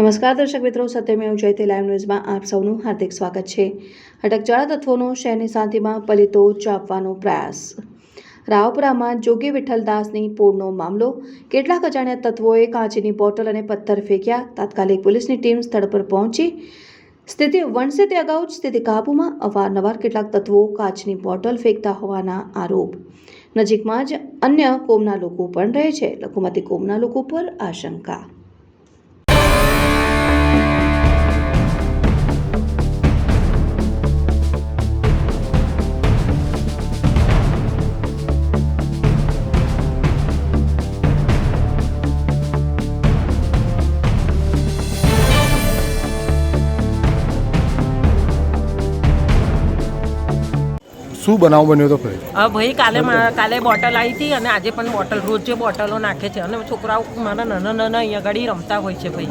નમસ્કાર દર્શક મિત્રો, સત્યમેવ જયતે લાઈવ ન્યૂઝમાં આપ સૌનું હાર્દિક સ્વાગત છે. અટકચાળા તત્વોનો શહેરની શાંતિમાં પલિતો ચાપવાનો પ્રયાસ. રાવપુરામાં જોગી વિઠ્ઠલદાસની પોળનો મામલો. કેટલાક અજાણ્યા તત્વોએ કાચની બોટલ અને પથ્થર ફેંક્યા. તાત્કાલિક પોલીસની ટીમ સ્થળ પર પહોંચી. સ્થિતિ વણસે તે અગાઉ જ સ્થિતિ કાબૂમાં. અવારનવાર કેટલાક તત્વો કાચની બોટલ ફેંકતા હોવાના આરોપ. નજીકમાં જ અન્ય કોમના લોકો પણ રહે છે. લઘુમતી કોમના લોકો પર આશંકા. શું બનાવ બન્યો તો ભાઈ ભાઈ કાલે કાલે બોટલ આવી હતી અને આજે પણ બોટલ રોજ જે બોટલો નાખે છે અને છોકરાઓ મારા નાના નાના અહીંયા આગળ રમતા હોય છે ભાઈ.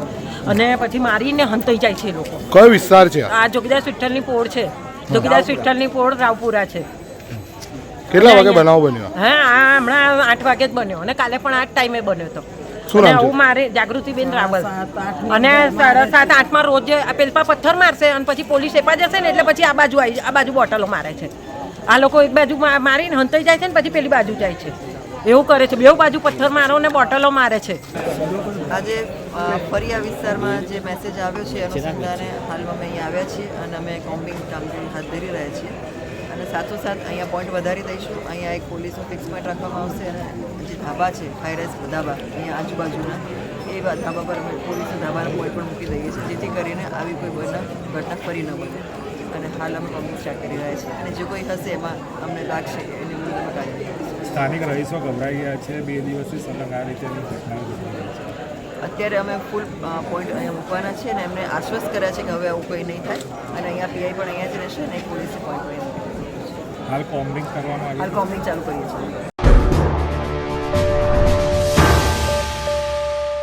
અને પછી મારીને હંતાઈ જાય છે લોકો. કયો વિસ્તાર છે આ? જોગીદાસ વિઠ્ઠલની પોળ છે. જોગીદાસ વિઠ્ઠલની પોળ રાવપુરા છે. કેટલા વાગે બનાવ બન્યો? હા આ હમણાં આઠ વાગે જ બન્યો અને કાલે પણ આ ટાઈમે બન્યો હતો. શું નામ છે? આવું મારે જાગૃતિબેન રાવલ. અને સાડા સાત આઠમાં રોજ આ પેલપા પથ્થર મારશે અને પછી પોલીસ એપા જશે ને એટલે પછી આ બાજુ આવી આ બાજુ બોટલો મારે છે. આ લોકો એક બાજુ મા- મારીને હંતાઈ જાય છે ને પછી પેલી બાજુ જાય છે. એવું કરે છે. બેઉ બાજુ પથ્થર મારો ને બોટલો મારે છે. આજે અ, ફરી આ વિસ્તારમાં જે મેસેજ આવ્યો છે અનુસંધાને હાલમાં અમે અહીંયા આવ્યા છીએ અને અમે કોમ્બિંગ કામગીરી હાથ ધરી રહ્યા છીએ. અને સાથોસાથ અહીંયા પોઈન્ટ વધારી દઈશું. અહીંયા એક પોલીસનું ફિક્સ પોઈન્ટ રાખવામાં આવશે અને જે ધાબા છે હાઈરાઇઝ ધાબા અહીંયા આજુબાજુના એ ધાબા પર અમે પોલીસના ધાબાના પોઈન્ટ પણ મૂકી દઈએ છીએ જેથી કરીને આવી કોઈ બનાવ ઘટના ફરી ન બને. અને હાલ અમે સ્ટાર્ટ કરી રહ્યા છીએ. અને જે કોઈ હશે એમાં અમને લાગશે એની વિરુદ્ધ અમે કાર્યવાહી સ્થાનિક રહીશો ગભરાઈ ગયા છે બે દિવસથી સતત આ રીતેની ઘટનાઓ અત્યારે અમે ફૂલ પોઈન્ટ અહીંયા મૂકવાના છે અને એમને આશ્વસ્ત કર્યા છે કે હવે આવું કંઈ નહીં થાય. અને અહીંયા પીઆઈ પણ અહીંયા જ રહેશે અને પોલીસ પોઈન્ટ પણ. હાલ કોમ્બિંગ કરવામાં હાલ કોમ્બિંગ ચાલુ કરીએ છીએ.